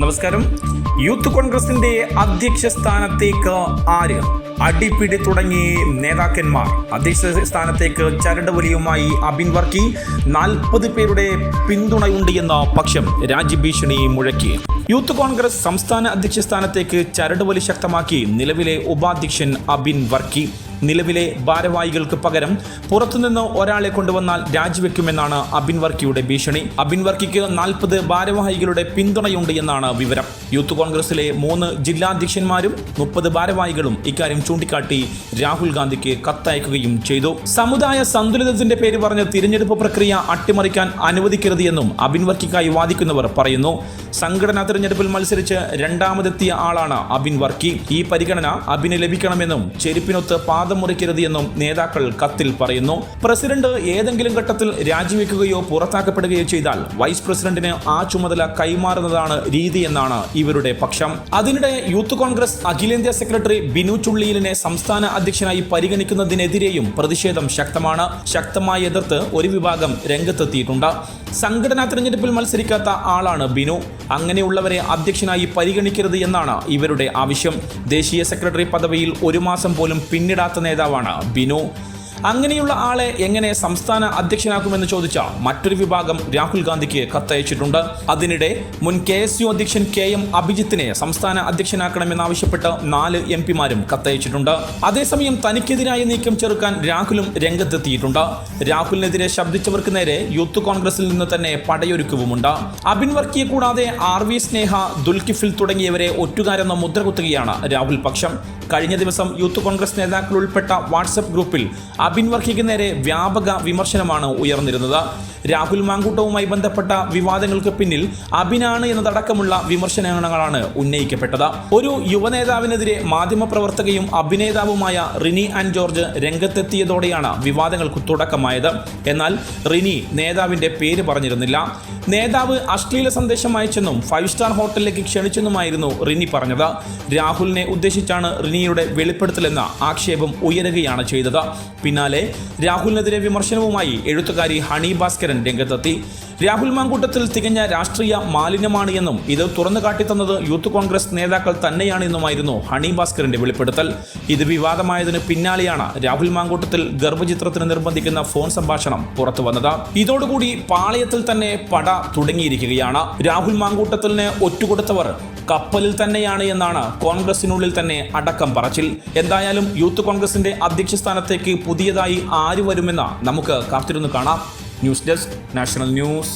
നമസ്കാരം. യൂത്ത് കോൺഗ്രസിന്റെ അധ്യക്ഷ സ്ഥാനത്തേക്ക് ആര് അടിപിടി തുടങ്ങി നേതാക്കന്മാർ? അധ്യക്ഷ സ്ഥാനത്തേക്ക് ചരട് വലിയുമായി അബിൻ വർക്കി. നാൽപ്പത് പേരുടെ പിന്തുണയുണ്ട് എന്ന പക്ഷം രാജ്യഭീഷണി മുഴക്കി. യൂത്ത് കോൺഗ്രസ് സംസ്ഥാന അധ്യക്ഷ സ്ഥാനത്തേക്ക് ചരടുവലി ശക്തമാക്കി നിലവിലെ ഉപാധ്യക്ഷൻ അബിൻ വർക്കി. നിലവിലെ ഭാരവാഹികൾക്ക് പകരം പുറത്തുനിന്ന് ഒരാളെ കൊണ്ടുവന്നാൽ രാജിവെക്കുമെന്നാണ് അബിൻ വർക്കിയുടെ ഭീഷണി. അബിൻ വർക്കിക്ക് നാൽപ്പത് ഭാരവാഹികളുടെ പിന്തുണയുണ്ട് എന്നാണ് വിവരം. യൂത്ത് കോൺഗ്രസിലെ മൂന്ന് ജില്ലാധ്യക്ഷന്മാരും മുപ്പത് ഭാരവാഹികളും ഇക്കാര്യം ചൂണ്ടിക്കാട്ടി രാഹുൽ ഗാന്ധിക്ക് കത്തയക്കുകയും ചെയ്തു. സമുദായ സന്തുലിതത്തിന്റെ പേര് പറഞ്ഞ് തിരഞ്ഞെടുപ്പ് പ്രക്രിയ അട്ടിമറിക്കാൻ അനുവദിക്കരുത് എന്നും അബിൻ വർക്കിക്കായി വാദിക്കുന്നവർ പറയുന്നു. സംഘടനാ തിരഞ്ഞെടുപ്പിൽ മത്സരിച്ച് രണ്ടാമതെത്തിയ ആളാണ് അബിൻ വർക്കി. ഈ പരിഗണന അബിന് ലഭിക്കണമെന്നും ചെരുപ്പിനൊത്ത് പാദം മുറിക്കരുത് എന്നും നേതാക്കൾ കത്തിൽ പറയുന്നു. പ്രസിഡന്റ് ഏതെങ്കിലും ഘട്ടത്തിൽ രാജിവെക്കുകയോ പുറത്താക്കപ്പെടുകയോ ചെയ്താൽ വൈസ് പ്രസിഡന്റിന് ആ ചുമതല കൈമാറുന്നതാണ് രീതി എന്നാണ് ഇവരുടെ പക്ഷം. അതിനിടെ യൂത്ത് കോൺഗ്രസ് അഖിലേന്ത്യാ സെക്രട്ടറി ബിനു ചുള്ളിയിലിനെ സംസ്ഥാന അധ്യക്ഷനായി പരിഗണിക്കുന്നതിനെതിരെയും പ്രതിഷേധം ശക്തമാണ്. ശക്തമായി എതിർത്ത് ഒരു വിഭാഗം രംഗത്തെത്തിയിട്ടുണ്ട്. സംഘടനാ തിരഞ്ഞെടുപ്പിൽ മത്സരിക്കാത്ത ആളാണ് ബിനു. അങ്ങനെയുള്ളവരെ അധ്യക്ഷനായി പരിഗണിക്കരുത് എന്നാണ് ഇവരുടെ ആവശ്യം. ദേശീയ സെക്രട്ടറി പദവിയിൽ ഒരു മാസം പോലും പിന്നിടാത്ത നേതാവാണ് ബിനു. അങ്ങനെയുള്ള ആളെ എങ്ങനെ സംസ്ഥാന അധ്യക്ഷനാക്കുമെന്ന് ചോദിച്ച മറ്റൊരു വിഭാഗം രാഹുൽ ഗാന്ധിക്ക് കത്തയച്ചിട്ടുണ്ട്. അതിനിടെ മുൻ കെ എസ് യു അധ്യക്ഷൻ കെ എം അഭിജിത്തിനെ സംസ്ഥാന അധ്യക്ഷനാക്കണമെന്നാവശ്യപ്പെട്ട് നാല് എം പിമാരും കത്തയച്ചിട്ടുണ്ട്. അതേസമയം തനിക്കെതിരായ നീക്കം ചെറുക്കാൻ രാഹുലും രംഗത്തെത്തിയിട്ടുണ്ട്. രാഹുലിനെതിരെ ശബ്ദിച്ചവർക്ക് നേരെ യൂത്ത് കോൺഗ്രസിൽ നിന്ന് തന്നെ പടയൊരുക്കവുമുണ്ട്. അബിൻ വർക്കിയെ കൂടാതെ ആർ വി സ്നേഹ ദുൽകിഫിൽ തുടങ്ങിയവരെ ഒറ്റുകാരെന്ന മുദ്ര കുത്തുകയാണ് രാഹുൽ പക്ഷം. കഴിഞ്ഞ ദിവസം യൂത്ത് കോൺഗ്രസ് നേതാക്കൾ ഉൾപ്പെട്ട വാട്സപ്പ് ഗ്രൂപ്പിൽ അബിൻ വർക്കിക്ക് നേരെ വ്യാപക വിമർശനമാണ് ഉയർന്നിരുന്നത്. രാഹുൽ മാങ്കൂട്ടവുമായി ബന്ധപ്പെട്ട വിവാദങ്ങൾക്ക് പിന്നിൽ അബിനാണ് എന്നതടക്കമുള്ള വിമർശനങ്ങളാണ് ഉന്നയിക്കപ്പെട്ടത്. ഒരു യുവനേതാവിനെതിരെ മാധ്യമപ്രവർത്തകയും അഭിനേതാവുമായ റിനി ആൻഡ് ജോർജ് രംഗത്തെത്തിയതോടെയാണ് വിവാദങ്ങൾക്ക് തുടക്കമായത്. എന്നാൽ റിനി നേതാവിന്റെ പേര് പറഞ്ഞിരുന്നില്ല. നേതാവ് അശ്ലീല സന്ദേശം അയച്ചെന്നും ഫൈവ് സ്റ്റാർ ഹോട്ടലിലേക്ക് ക്ഷണിച്ചെന്നുമായിരുന്നു റിനി പറഞ്ഞത്. രാഹുലിനെ ഉദ്ദേശിച്ചാണ് റിനിയുടെ വെളിപ്പെടുത്തലെന്ന ആക്ഷേപം ഉയരുകയാണ് ചെയ്തത്. പിന്നാലെ രാഹുലിനെതിരെ വിമർശനവുമായി എഴുത്തുകാരി ഹണി ഭാസ്കരൻ രംഗത്തെത്തി. രാഹുൽ മാങ്കൂട്ടത്തിൽ തികഞ്ഞ രാഷ്ട്രീയ മാലിന്യമാണ് എന്നും ഇത് തുറന്നു കാട്ടിത്തന്നത് യൂത്ത് കോൺഗ്രസ് നേതാക്കൾ തന്നെയാണെന്നുമായിരുന്നു ഹണി ഭാസ്കറിന്റെ വെളിപ്പെടുത്തൽ. ഇത് വിവാദമായതിന് പിന്നാലെയാണ് രാഹുൽ മാങ്കൂട്ടത്തിൽ ഗർഭചിത്രത്തിന് നിർബന്ധിക്കുന്ന ഫോൺ സംഭാഷണം പുറത്തു വന്നത്. ഇതോടുകൂടി പാളയത്തിൽ തന്നെ പട തുടങ്ങിയിരിക്കുകയാണ്. രാഹുൽ മാങ്കൂട്ടത്തിന് ഒറ്റുകൊടുത്തവർ കപ്പലിൽ തന്നെയാണ് എന്നാണ് കോൺഗ്രസിനുള്ളിൽ തന്നെ അടക്കം പറച്ചിൽ. എന്തായാലും യൂത്ത് കോൺഗ്രസിന്റെ അധ്യക്ഷ സ്ഥാനത്തേക്ക് പുതിയതായി ആര് വരുമെന്ന് നമുക്ക് കാത്തിരുന്ന് കാണാം. News desk national news.